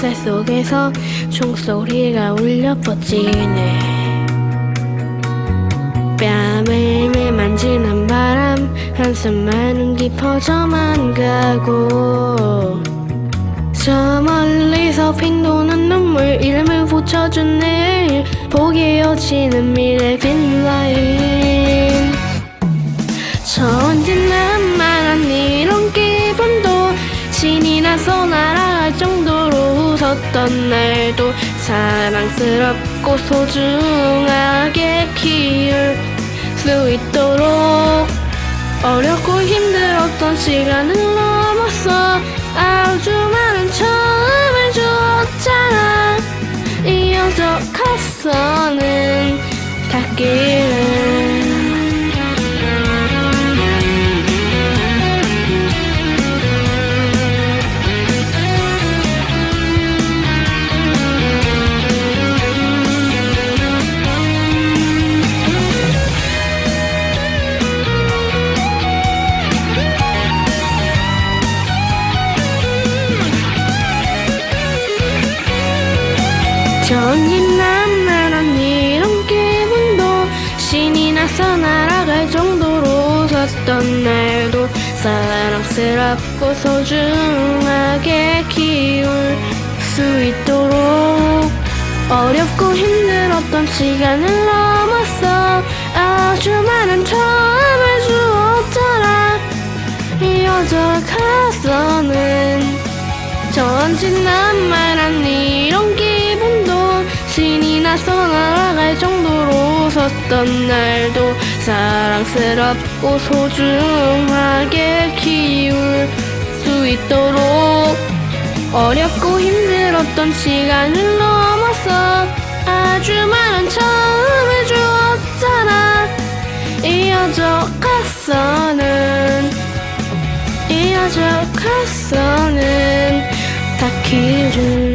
햇살 속에서 총소리가 울려 퍼지네. 뺨을 매 만지는 바람 한숨만은 깊어져만 가고. 저 멀리서 핑 도는 눈물 이름을 붙여준 내일 보기 어지는 미래 빈라인. 천진난만한 이런 기분도 신이 나서 정도로 웃었던 날도 사랑스럽고 소중하게 키울 수 있도록 어렵고 힘들었던 시간을 넘었어 아주 많은 처음을 주었잖아. 이어져 갔어는 닿기 전진 난만한 이런 기분도 신이 나서 날아갈 정도로 웃었던 날도 사랑스럽고 소중하게 키울 수 있도록 어렵고 힘들었던 시간을 넘었어 아주 많은 처음을 주었잖아. 이어져 갔어는 전진 난만한 이런 기분도 신이 나서 날아갈 정도로 웃었던 날도 사랑스럽고 소중하게 키울 수 있도록 어렵고 힘들었던 시간을 넘어서 아주 많은 처음을 주었잖아. 이어져 갔어는 이어져 갔어는 닿기를